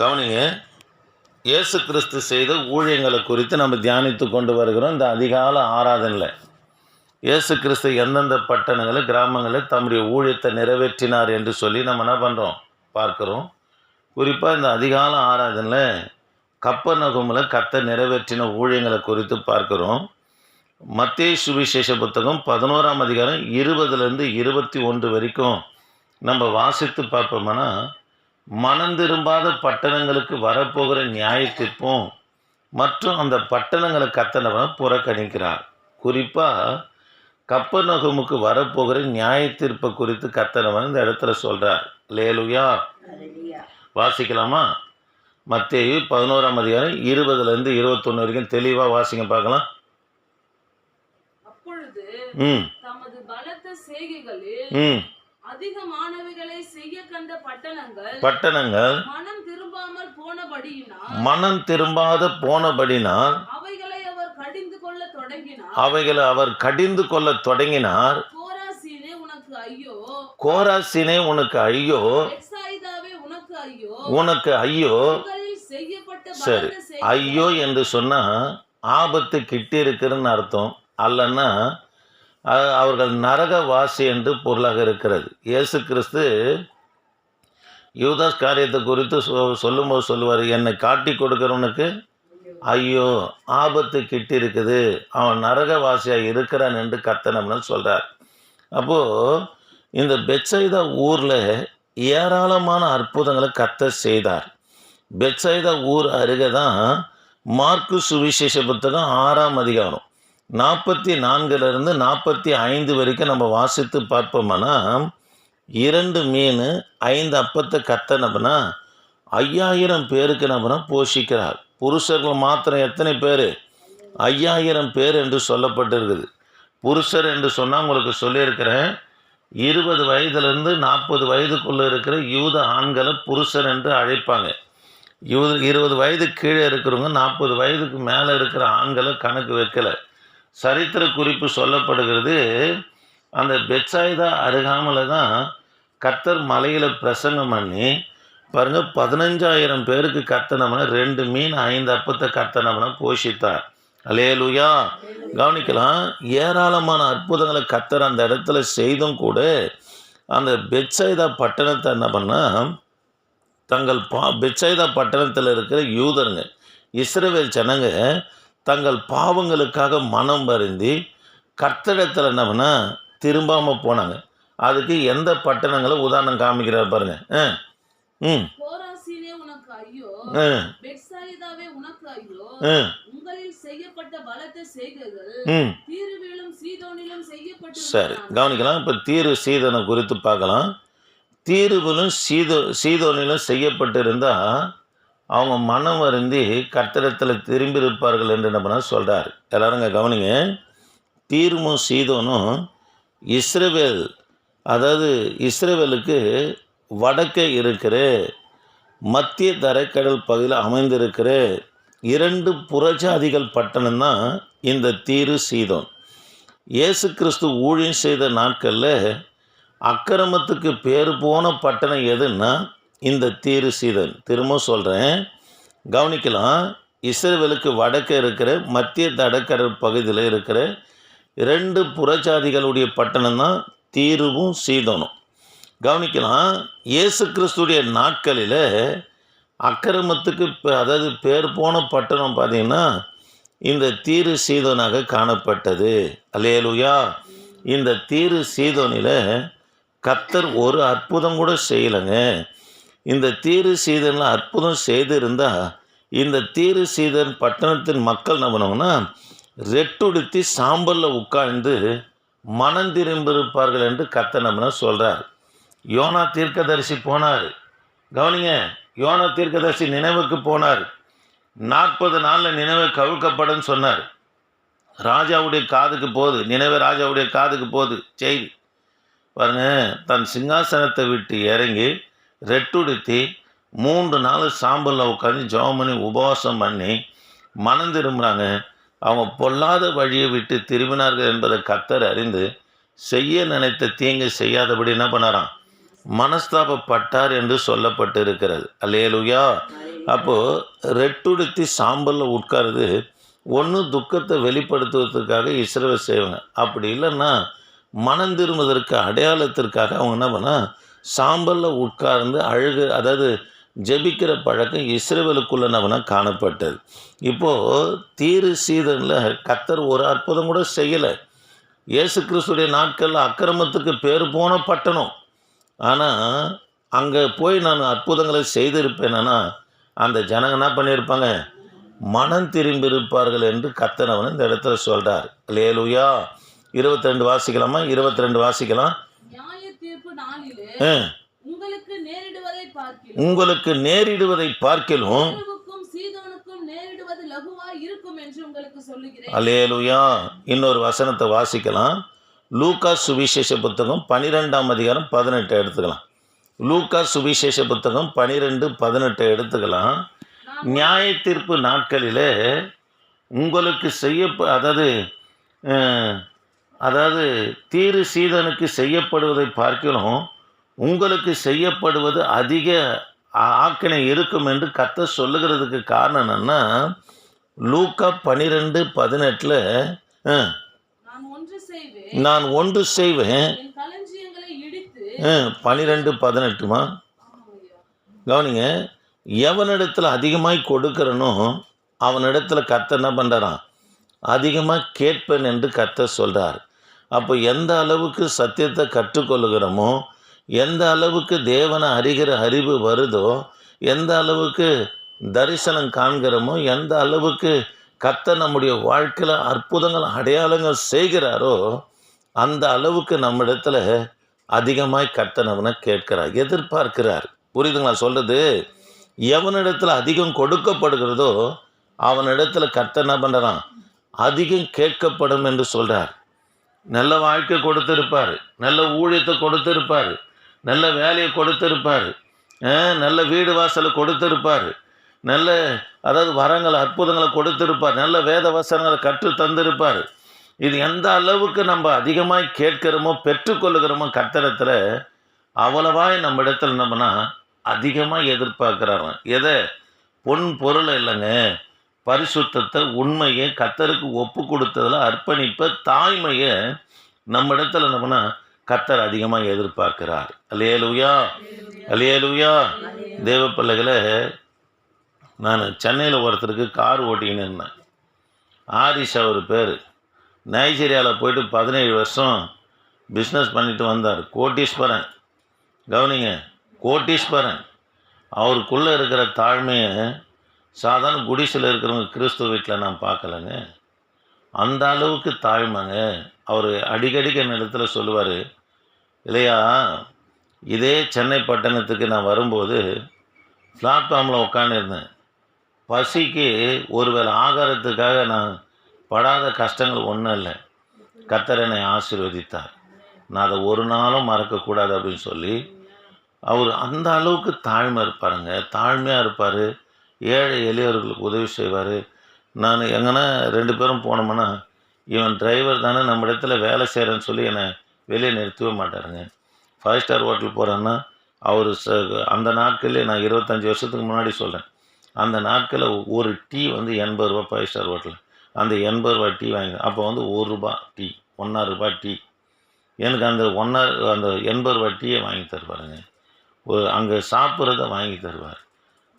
கவனிங்க. இயேசு கிறிஸ்து செய்த ஊழியங்களை குறித்து நம்ம தியானித்து கொண்டு வருகிறோம். இந்த அதிகால ஆராதனையில். இயேசு கிறிஸ்து எந்தெந்த பட்டணங்களில் கிராமங்களில் தம்முடைய ஊழியத்தை நிறைவேற்றினார் என்று சொல்லி நம்ம என்ன பண்ணுறோம் பார்க்குறோம். குறிப்பாக இந்த அதிகால ஆராதனையில் கப்பர் நகுமில் கத்த நிறைவேற்றின ஊழியங்களை குறித்து பார்க்குறோம். மத்திய சுவிசேஷ புத்தகம் பதினோராம் அதிகாரம் இருபதுலேருந்து இருபத்தி ஒன்று வரைக்கும் நம்ம வாசித்து பார்ப்போம்னா மனம் திரும்பாத பட்டணங்களுக்கு வரப்போகிற நியாய தீர்ப்பும் மற்றும் அந்த பட்டணங்களை கத்தனவன் புறக்கணிக்கிறார். குறிப்பாக கப்பர் நகுமுக்கு வரப்போகிற நியாய தீர்ப்பை குறித்து கத்தனவன் இந்த இடத்துல சொல்கிறார் லேலுயா வாசிக்கலாமா? மத்தேயு பதினோராம் அதிகாரம் இருபதுலேருந்து இருபத்தொன்று வரைக்கும் தெளிவாக வாசிங்க பார்க்கலாம். ம். தமது பலத்த செய்கைகளில் ம் அதிகமானவைகளை செய்ய கண்ட பட்டணங்கள் பட்டணங்கள் மனம் திரும்பாமல் போனபடியினால் மனம் திரும்பாத போனபடினால் அவைகளை அவர் கடிந்து கொள்ள தொடங்கினார். அவைகளை அவர் கடிந்து கொள்ள தொடங்கினார். கோராசீனே உனக்கு ஐயோ. கோராசினே உனக்கு ஐயோ. எக்ஸாயிதாவே உனக்கு ஐயோ. உனக்கு ஐயோ. சரி ஐயோ என்று சொன்னா ஆபத்து கிட்டி இருக்குன்னு அர்த்தம். அல்லன்னா அவர்கள் நரகவாசி என்று பொருளாக இருக்கிறது. இயேசு கிறிஸ்து யூதாஸ் காரியத்தை குறித்து சொ- சொல்லும்போது சொல்லுவார் என்னை காட்டி கொடுக்கிறவனுக்கு ஐயோ ஆபத்து கிட்டி இருக்குது அவன் நரகவாசியாக இருக்கிறான் என்று கத்தனம்னு சொல்கிறார் அப்போது இந்த பெட்சைதா ஊரில் ஏராளமான அற்புதங்களை கத்த செய்தார். பெட்சைதா ஊர் அருகே தான் மார்க்கு சுவிசேஷ புத்தகம் ஆறாம் அதிகாரம். நாற்பத்தி நான்குலேருந்து நாற்பத்தி ஐந்து வரைக்கும் நம்ம வாசித்து பார்ப்போம்னா இரண்டு மீன் ஐந்து அப்பத்தை கத்தனப்புனா ஐயாயிரம் பேருக்கு நபனா போஷிக்கிறார். புருஷர்கள் மாத்திரம் எத்தனை பேர்? ஐயாயிரம் பேர் என்று சொல்லப்பட்டிருக்குது. புருஷர் என்று சொன்னால் உங்களுக்கு சொல்லியிருக்கிறேன் இருபது வயதுலேருந்து நாற்பது வயதுக்குள்ளே இருக்கிற யூத ஆண்களை புருஷர் என்று அழைப்பாங்க. யூ இருபது வயது கீழே இருக்கிறவங்க நாற்பது வயதுக்கு மேலே இருக்கிற ஆண்களை கணக்கு வைக்கலை. சரித்திர குறிப்பு சொல்லப்படுகிறது. அந்த பெட்சாயுதா அருகாமல் தான் கத்தர் மலையில் பிரசங்கம் பண்ணி பாருங்கள் பதினஞ்சாயிரம் பேருக்கு கத்தனம்னா ரெண்டு மீன் ஐந்து அப்பத்தை கத்தனம்னா போஷித்தார். அலேலுயா கவனிக்கலாம் ஏராளமான அற்புதங்களை கத்தர் அந்த இடத்துல செய்தும் கூட அந்த பெட்சைதா பட்டணத்தை என்ன பண்ணால் தங்கள் பா பெட்சைதா பட்டணத்தில் இருக்கிற யூதருங்க இஸ்ரேவேல் ஜனங்க தங்கள் பாவங்களுக்காக மனம் வருந்தி கர்த்தடத்தில் என்ன பண்ணா திரும்பாமல் போனாங்க. அதுக்கு எந்த பட்டணங்களை உதாரணம் காமிக்கிறார் பாருங்க. ம். சரி கவனிக்கலாம். இப்போ தீரு சீதனை குறித்து பார்க்கலாம். தீருவிலும் சீதோ சீதோனிலும் செய்யப்பட்டிருந்தால் அவங்க மனம் வருந்தி கத்திரத்தில் திரும்பி இருப்பார்கள் என்று என்ன பண்ண சொல்கிறார் எல்லாருங்க கவனிங்க. தீர்மும் சீதோனும் இஸ்ரேவேல் அதாவது இஸ்ரேவேலுக்கு வடக்கே இருக்கிற மத்திய தரைக்கடல் பகுதியில் அமைந்திருக்கிற இரண்டு புறஜாதிகள் பட்டணம் தான் இந்த தீரு சீதோன். இயேசு கிறிஸ்து ஊழியம் செய்த நாட்களில் அக்கிரமத்துக்கு பேர் போன பட்டணம் எதுன்னா இந்த தீரு சீதன். திரும்பவும் சொல்கிறேன் கவனிக்கலாம். இஸ்ரேலுக்கு வடக்கு இருக்கிற மத்திய தடக்கடல் பகுதியில் இருக்கிற ரெண்டு புறஜாதிகளுடைய பட்டணம் தான் தீருவும் சீதனும். கவனிக்கலாம். இயேசு கிறிஸ்துடைய நாட்களில் அக்கிரமத்துக்கு பே- அதாவது பேர் போன பட்டணம் பார்த்தீங்கன்னா இந்த தீரு சீதோனாக காணப்பட்டது. அலேலுயா இந்த தீரு சீதோனில் கத்தர் ஒரு அற்புதம் கூட செய்யலைங்க. இந்த தீரு சீதனில் அற்புதம் செய்திருந்தால் இந்த தீரு சீதன் பட்டணத்தின் மக்கள் நம்பினோம்னா ரெட்டுடுத்தி சாம்பலில் உட்கார்ந்து மனம் திரும்பியிருப்பார்கள் என்று கத்த நம்பின சொல்கிறார் யோனா தீர்க்கதரிசி போனார். கவனிங்க யோனா தீர்க்கதரிசி நினைவுக்கு போனார். நாற்பது நாளில் நினைவு கவிழ்க்கப்படும் சொன்னார். ராஜாவுடைய காதுக்கு போகுது நினைவு ராஜாவுடைய காதுக்கு போகுது செய்தி. பாருங்க தன் சிங்காசனத்தை விட்டு இறங்கி ரெட்டுடுத்தி மூன்று நாள் சாம்பலில் உட்காந்து ஜெபம் பண்ணி உபவாசம் பண்ணி மனம் திரும்புகிறாங்க அவங்க பொல்லாத வழியை விட்டு திரும்பினார்கள் என்பதை கத்தர் அறிந்து செய்ய நினைத்த தீங்கு செய்யாதபடி என்ன பண்ணாராம்? மனஸ்தாபப்பட்டார் என்று சொல்லப்பட்டு இருக்கிறது அல்லேலுயா. அப்போது ரெட்டுடுத்தி சாம்பலில் உட்காருது ஒன்று துக்கத்தை வெளிப்படுத்துவதற்காக இஸ்ரவை செய்வாங்க. அப்படி இல்லைன்னா மனம் திரும்புவதற்கு அடையாளத்திற்காக அவங்க என்ன பண்ணால் சாம்பலில் உட்கார்ந்து அழுகு அதாவது ஜெபிக்கிற பழக்கம் இஸ்ரேவலுக்குள்ளனவனா காணப்பட்டது. இப்போது தீரு சீதனில் கத்தர் ஒரு அற்புதம் கூட செய்யலை. இயேசு கிறிஸ்துடைய நாட்களில் அக்கிரமத்துக்கு பேர் போன பட்டணம். ஆனால் அங்கே போய் நான் அற்புதங்களை செய்திருப்பேனா அந்த ஜனங்க என்ன பண்ணியிருப்பாங்க? மனம் திரும்பி இருப்பார்கள் என்று கத்தனவன் இந்த இடத்துல சொல்கிறார் லேலுயா இருபத்தி ரெண்டு வாசிக்கலாமா? இருபத்தி ரெண்டு வாசிக்கலாம் நியாய தீர்ப்பு நாளிலே ஆ, உங்களுக்கு நேரிடுவதை பார்க்கிறோம் உங்களுக்கு நேரிடுவதை பார்க்கிலும். அலேலுயா இன்னொரு வசனத்தை வாசிக்கலாம். லூக்கா சுவிசேஷ புத்தகம் பனிரெண்டாம் அதிகாரம் பதினெட்டு எடுத்துக்கலாம். லூக்கா சுவிசேஷ புத்தகம் பனிரெண்டு பதினெட்டு எடுத்துக்கலாம். நியாய தீர்ப்பு நாட்களிலே உங்களுக்கு செய்ய அதாவது அதாவது தீரு சீதனுக்கு செய்யப்படுவதை பார்க்கணும் உங்களுக்கு செய்யப்படுவது அதிக ஆக்கினை இருக்கும் என்று கத்த சொல்லுகிறதுக்கு காரணம் என்னன்னா லூக்கா பனிரெண்டு பதினெட்டில் நான் ஒன்று செய்வேன். பனிரெண்டு பதினெட்டுமா. கவனிங்க எவனிடத்துல அதிகமாய் கொடுக்கிறனோ அவனிடத்துல கத்த என்ன பண்ணுறான் அதிகமாக கேட்பேன் என்று கத்த சொல்கிறார் அப்போ எந்த அளவுக்கு சத்தியத்தை கற்றுக்கொள்கிறோமோ எந்த அளவுக்கு தேவனை அறிகிற அறிவு வருதோ எந்த அளவுக்கு தரிசனம் காண்கிறோமோ எந்த அளவுக்கு கத்த நம்முடைய வாழ்க்கையில் அற்புதங்கள் அடையாளங்கள் செய்கிறாரோ அந்த அளவுக்கு நம்மிடத்துல அதிகமாய் கத்தனவனை கேட்கிறார் எதிர்பார்க்கிறார். புரியுதுங்களா சொல்கிறது எவனிடத்தில் அதிகம் கொடுக்கப்படுகிறதோ அவனிடத்தில் கத்த என்ன பண்ணுறான் அதிகம் கேட்கப்படும் என்று சொல்கிறார் நல்ல வாழ்க்கை கொடுத்துருப்பார். நல்ல ஊழியத்தை கொடுத்துருப்பார். நல்ல வேலையை கொடுத்துருப்பார். நல்ல வீடு வாசலை கொடுத்துருப்பார். நல்ல அதாவது வரங்களை அற்புதங்களை கொடுத்துருப்பார். நல்ல வேத வசனங்களை கற்று தந்திருப்பார். இது எந்த அளவுக்கு நம்ம அதிகமாக கேட்கிறோமோ பெற்றுக்கொள்ளுகிறோமோ கத்திரத்தில் அவ்வளவாய் நம்ம இடத்துல நம்மனா அதிகமாக எதிர்பார்க்குறாங்க எதை? பொன் பொருள் இல்லைங்க. பரிசுத்தத்தை உண்மையை கத்தருக்கு ஒப்பு கொடுத்ததில் அர்ப்பணிப்பை தாய்மையை நம்ம இடத்துல என்னம்னா கத்தர் அதிகமாக எதிர்பார்க்கிறார். அலையலுயா அலையலுயா தேவ பிள்ளைகளை நான் சென்னையில் ஒருத்தருக்கு கார் ஓட்டிக்கின்னு இருந்தேன். ஆரிஷ் அவர் பேர். நைஜீரியாவில் போயிட்டு பதினேழு வருஷம் பிஸ்னஸ் பண்ணிட்டு வந்தார். கோட்டீஸ்வரன். கவனிங்க கோட்டீஸ்வரன். அவருக்குள்ளே இருக்கிற தாழ்மையை சாதாரண குடிசில் இருக்கிறவங்க கிறிஸ்துவ வீட்டில் நான் பார்க்கலங்க. அந்த அளவுக்கு தாழ்மைங்க. அவர் அடிக்கடிக்கு என் இடத்துல சொல்லுவார் இல்லையா இதே சென்னை பட்டணத்துக்கு நான் வரும்போது பிளாட்ஃபார்மில் உட்காந்துருந்தேன் பசிக்கு ஒருவேளை ஆகாரத்துக்காக நான் படாத கஷ்டங்கள் ஒன்றும் இல்லை. கத்தர் என்னை ஆசீர்வதித்தார். நான் அதை ஒரு நாளும் மறக்கக்கூடாது அப்படின்னு சொல்லி அவர் அந்த அளவுக்கு தாழ்மை இருப்பாருங்க. தாழ்மையாக இருப்பார். ஏழை எளியவர்களுக்கு உதவி செய்வார். நான் எங்கன்னா ரெண்டு பேரும் போனோம்னா இவன் டிரைவர் தானே நம்ம இடத்துல வேலை செய்கிறேன்னு சொல்லி என்னை வெளியே நிறுத்தவே மாட்டாருங்க. ஃபைவ் ஸ்டார் ஹோட்டல் போகிறேன்னா அவர் ச அந்த நாட்களில் நான் இருபத்தஞ்சி வருஷத்துக்கு முன்னாடி சொல்கிறேன் அந்த நாட்களில் ஒரு டீ வந்து எண்பது ரூபா ஃபைவ் ஸ்டார் ஹோட்டல் அந்த எண்பது ரூபா டீ வாங்கி அப்போ வந்து ஒரு ரூபா டீ ஒன்றா ரூபாய் டீ. எனக்கு அந்த ஒன்றா அந்த எண்பது ரூபா டீயை வாங்கி தருவாருங்க. ஒரு அங்கே சாப்பிட்றத வாங்கி தருவார்.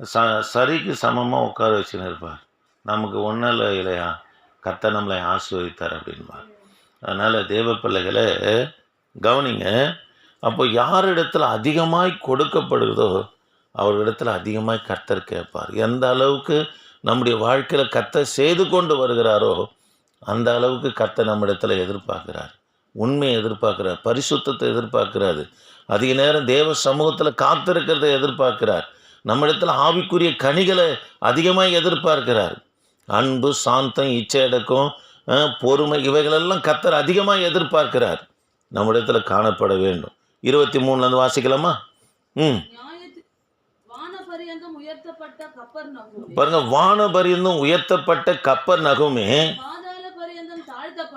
ச சரிக்கு சமமாக உட்கார வச்சுன்னு இருப்பார் நமக்கு ஒன்றும் இல்லை இல்லையா கத்த நம்மளை ஆசீர்வதித்தார் அப்படின்பார். அதனால் தேவ பிள்ளைகளை கவனிங்க அப்போ யாரிடத்துல அதிகமாய் கொடுக்கப்படுகிறதோ அவர்களிடத்தில் அதிகமாய் கர்த்தர் கேட்பார். எந்த அளவுக்கு நம்முடைய வாழ்க்கையில் கத்தை செய்து கொண்டு வருகிறாரோ அந்த அளவுக்கு கத்தை நம்மிடத்தில் எதிர்பார்க்கிறார். உண்மையை எதிர்பார்க்கிறார் பரிசுத்தத்தை எதிர்பார்க்கிறாரு. அதிக நேரம் தேவ சமூகத்தில் காத்திருக்கிறத எதிர்பார்க்கிறார். நம்மிடத்துல ஆவிக்குரிய கனிகளை அதிகமாக எதிர்பார்க்கிறார். அன்பு சாந்தம் இச்சையடக்கம் பொறுமை இவைகளெல்லாம் கத்தர் அதிகமாக எதிர்பார்க்கிறார். நம்மிடத்துல காணப்பட வேண்டும். இருபத்தி மூணுலேருந்து வாசிக்கலாமா? ம். வானபரியந்தம் பாருங்க வானபரியந்தம் உயர்த்தப்பட்ட கப்பர் நகுமே.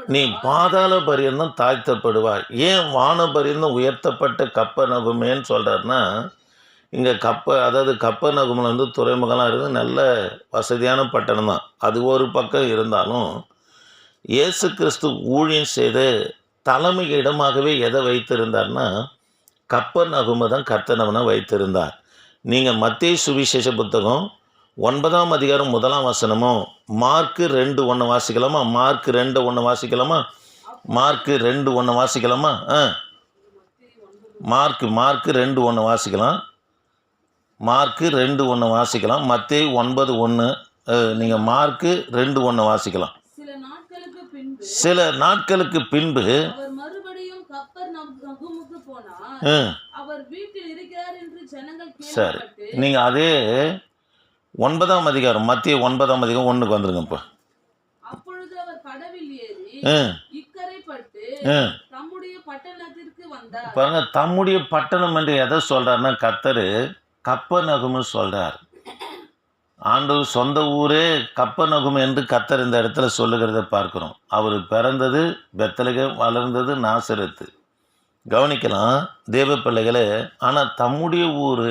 நீ பாதாள பரியந்தம் தாழ்த்தப்படுவாய். ஏன் வான பரியந்தம் உயர்த்தப்பட்ட கப்பர் நகுமேன்னு சொல்கிறாருன்னா இங்கே கப்ப அதாவது கப்ப நகுமில் வந்து துறைமுகம்லாம் இருக்குது. நல்ல வசதியான பட்டணம் தான். அது ஒரு பக்கம் இருந்தாலும் இயேசு கிறிஸ்து ஊழியம் செய்த தலைமை இடமாகவே எதை வைத்திருந்தார்னா கப்ப நகுமை தான் கர்த்தனவனை வைத்திருந்தார். நீங்கள் மத்திய சுவிசேஷ புத்தகம் ஒன்பதாம் அதிகாரம் முதலாம் வசனமும் மார்க்கு ரெண்டு ஒன்று வாசிக்கலாமா? மார்க்கு ரெண்டு ஒன்று வாசிக்கலாமா? மார்க்கு ரெண்டு ஒன்று வாசிக்கலாமா? ஆ. மார்க்கு மார்க்கு ரெண்டு ஒன்று வாசிக்கலாம். மார்க்கு ரெண்டு ஒன்று வாசிக்கலாம். மத்தேயு ஒன்பது ஒன்று நீங்கள் மார்க்கு ரெண்டு ஒன்று வாசிக்கலாம். சில நாட்களுக்கு பின்பு சரி. நீங்கள் அதே ஒன்பதாம் அதிகாரம் மத்திய ஒன்பதாம் அதிகாரம் ஒன்றுக்கு வந்துருங்க இப்போ. பாருங்க தம்முடைய பட்டணம் என்று எதை சொல்றாருன்னா கத்தர் கப்பநகும்னு சொல்கிறார் ஆண்டவர் சொந்த ஊரே கப்பநகும் என்று கத்தர் இந்த இடத்துல சொல்லுகிறத பார்க்குறோம். அவர் பிறந்தது பெத்தலகம் வளர்ந்தது நாசரத்து. கவனிக்கலாம் தேவ பிள்ளைகளே ஆனால் தம்முடைய ஊர்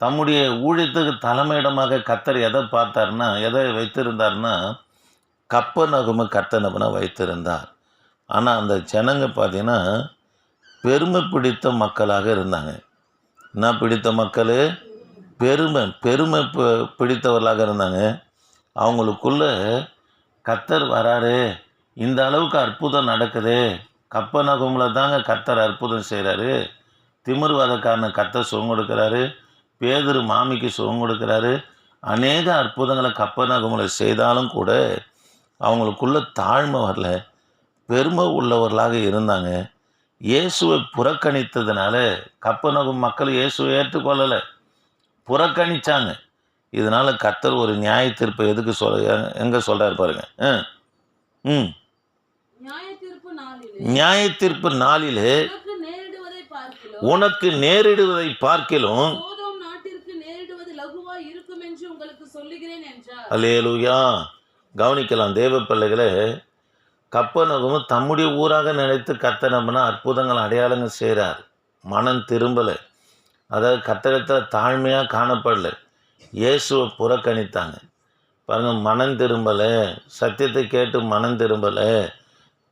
தம்முடைய ஊழியத்துக்கு தலைமையிடமாக கத்தர் எதை பார்த்தார்னா எதை வைத்திருந்தார்னா கப்பநகும கத்தனபனை வைத்திருந்தார். ஆனால் அந்த ஜனங்க பார்த்தீங்கன்னா பெருமை பிடித்த மக்களாக இருந்தாங்க. என்ன பிடித்த மக்கள்? பெருமை பெருமை பிடித்தவர்களாக இருந்தாங்க. அவங்களுக்குள்ள கத்தர் வராரு. இந்த அளவுக்கு அற்புதம் நடக்குது. கப்பநகமில் தாங்க கத்தர் அற்புதம் செய்கிறாரு திமிர்வாதக்காரன் கத்தர் சுகம் கொடுக்குறாரு. பேதுரு மாமிக்கு சுகம் கொடுக்குறாரு. அநேக அற்புதங்களை கப்பநகமில் செய்தாலும் கூட அவங்களுக்குள்ள தாழ்மை வரல. பெருமை உள்ளவர்களாக இருந்தாங்க. இயேசுவை புறக்கணித்ததுனால கப்பநகும் மக்கள் இயேசுவை ஏற்றுக்கொள்ளலை. புறக்கணிச்சாங்க. இதனால கத்தர் ஒரு நியாய தீர்ப்பை எதுக்கு சொல்ல எங்க சொல்றாரு பாருங்க. ம். நியாய தீர்ப்பு நாளிலே. உனக்கு நேரிடுவதை பார்க்கிலும். அலேலுயா கவனிக்கலாம் தேவ பிள்ளைகளே. கப்பநகமும் தம்முடைய ஊராக நினைத்து கத்தனம்னா அற்புதங்கள் அடையாளங்கள் செய்கிறார். மனம் திரும்பலை. அதாவது கத்தகத்தில் தாழ்மையாக காணப்படல. இயேசுவை புறக்கணித்தாங்க. பாருங்கள் மனம் திரும்பலை. சத்தியத்தை கேட்டு மனம் திரும்பலை.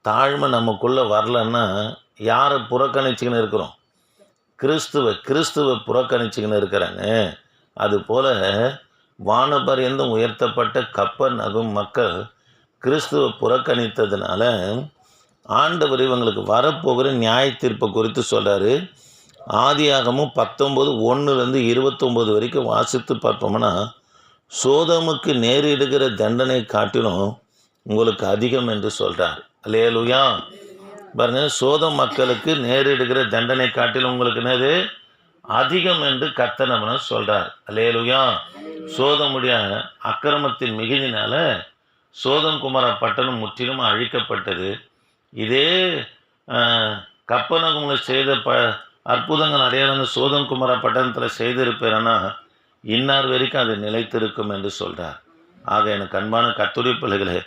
தாழ்மை நமக்குள்ளே வரலன்னா யாரை புறக்கணிச்சுக்கின்னு இருக்கிறோம்? கிறிஸ்துவை கிறிஸ்துவை புறக்கணிச்சுக்கின்னு இருக்கிறாங்க. அதுபோல் வானபரியந்தம் உயர்த்தப்பட்ட கப்பன் நகும் மக்கள் கிறிஸ்துவை புறக்கணித்ததுனால ஆண்டவர் இவங்களுக்கு வரப்போகிற நியாய தீர்ப்பை குறித்து சொல்கிறாரு ஆதியாகமும் பத்தொம்பது ஒன்றுலேருந்து இருபத்தொம்போது வரைக்கும் வாசித்து பார்ப்போம்னா சோதமுக்கு நேரிடுகிற தண்டனை காட்டிலும் உங்களுக்கு அதிகம் என்று சொல்கிறார் லேலுயா பாருங்க சோதம் மக்களுக்கு நேரிடுகிற தண்டனை காட்டிலும் உங்களுக்கு என்னது? அதிகம் என்று கத்தனம்னு சொல்கிறார் அல்லேலுயா. சோதமுடைய அக்கிரமத்தின் மிகுதினால சோதம்குமார பட்டணம் முற்றிலும் அழிக்கப்பட்டது. இதே கப்பனகுமில் செய்த ப அற்புதங்கள் அடையாளங்கள் சோதம்குமார பட்டணத்தில் செய்திருப்பேன்னா இன்னார் வரைக்கும் அது நிலைத்திருக்கும் என்று சொல்கிறார் ஆக எனக்கு அன்பான கத்துரை பிள்ளைகளே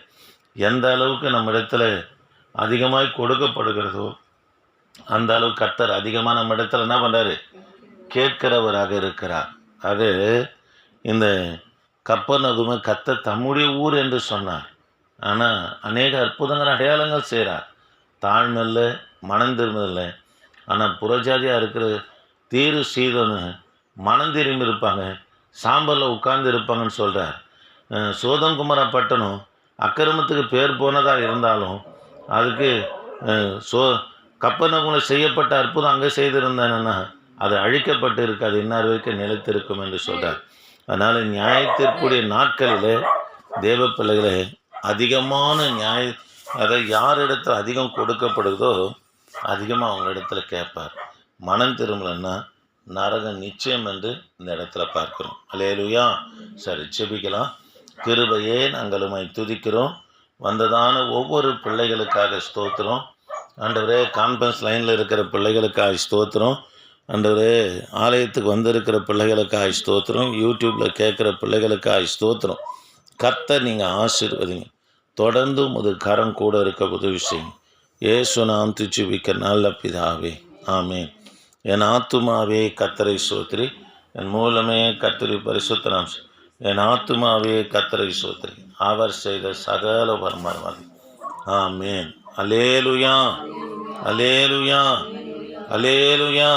எந்த அளவுக்கு நம்ம இடத்துல அதிகமாய் கொடுக்கப்படுகிறதோ அந்த அளவு கத்தர் அதிகமாக நம்ம இடத்துல என்ன பண்ணுறாரு கேட்கிறவராக இருக்கிறார். அது இந்த கப்பநகுமை கத்த தம்முடைய ஊர் என்று சொன்னார். ஆனால் அநேக அற்புதங்கள் அடையாளங்கள் செய்கிறார். தாழ்மையில் மனம் திரும்பதில்லை ஆனால் புறஜாதியாக இருக்கிற தீரு சீதனு மனம் திரும்பி இருப்பாங்க. சாம்பலில் உட்கார்ந்து இருப்பாங்கன்னு சொல்கிறார் சோதன்குமார பட்டணம் அக்கிரமத்துக்கு பேர் போனதாக இருந்தாலும் அதுக்கு சோ கப்பனகுல செய்யப்பட்ட அற்புதம் அங்கே செய்திருந்தேன்னா அது அழிக்கப்பட்டு இருக்காது இன்னார் வரைக்கும் நிலைத்திருக்கும் என்று சொல்கிறார் அதனால் நியாயத்திற்குரிய நாட்களில் தேவ பிள்ளைகளே அதிகமான நியாய அதை யார் இடத்துல அதிகம் கொடுக்கப்படுதோ அதிகமாக அவங்க இடத்துல கேட்பார். மனம் திரும்பலன்னா நரகம் நிச்சயம் என்று இந்த இடத்துல பார்க்கிறோம். அலேலுயா சரி செபிக்கலாம் கிருபையே நாங்கள் துதிக்கிறோம். வந்ததான ஒவ்வொரு பிள்ளைகளுக்காக ஸ்தோத்திரம். ஆண்டவரே கான்ஃபரன்ஸ் லைனில் இருக்கிற பிள்ளைகளுக்காக ஸ்தோத்திரம். ஆண்டவரே ஆலயத்துக்கு வந்திருக்கிற பிள்ளைகளுக்காக ஸ்தோத்திரம் யூடியூப்பில் கேட்குற பிள்ளைகளுக்காக ஸ்தோத்திரம். கத்தை நீங்கள் ஆசீர்வதிங்க. தொடர்ந்து உமது கரம் கூட இருக்க உதவி செய்யுங்க ஏசு நாம் துச்சுவிக்க நல்ல பிதாவே. ஆமே என் ஆத்துமாவே கத்தரை சோத்திரி என் மூலமே கத்திரி பரிசுத்தனம் என் ஆத்துமாவே கத்தரை சோத்திரி அவர் செய்த சகல பரமாரி ஆமேன். அலேலுயா அலேலுயா அலேலுயா